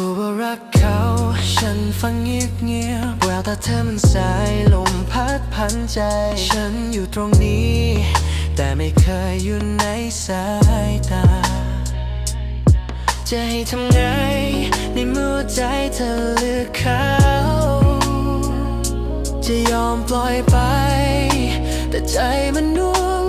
พูบรักเขา ฉันฟังเงียบเงียบแววตาเธอมันสายลมพัดพันใจ ฉันอยู่ตรงนี้ แต่ไม่เคยอยู่ในสายตา จะให้ทำไง ในเมื่อใจเธอเลือกเขา จะยอมปล่อยไป แต่ใจมันน่วง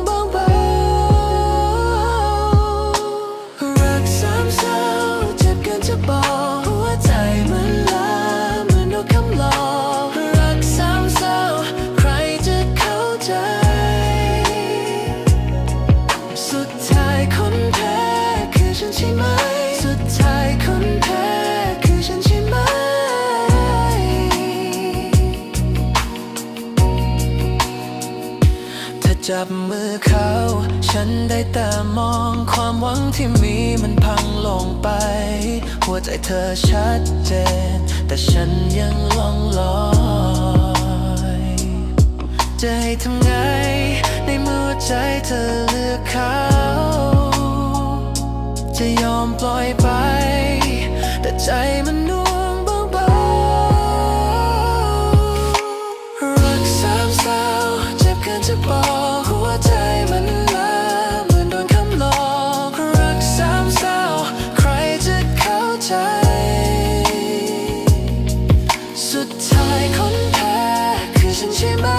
จับมือเขา ฉันได้แต่มองความหวังที่มีมันพังลงไป หัวใจเธอชัดเจน แต่ฉันยังล่องลอยจะให้ทำไง ในเมื่อใจเธอเลือกเขา จะยอมปล่อยไป แต่ใจมันน่วง สายคนแพ้คือฉันใช่ไหม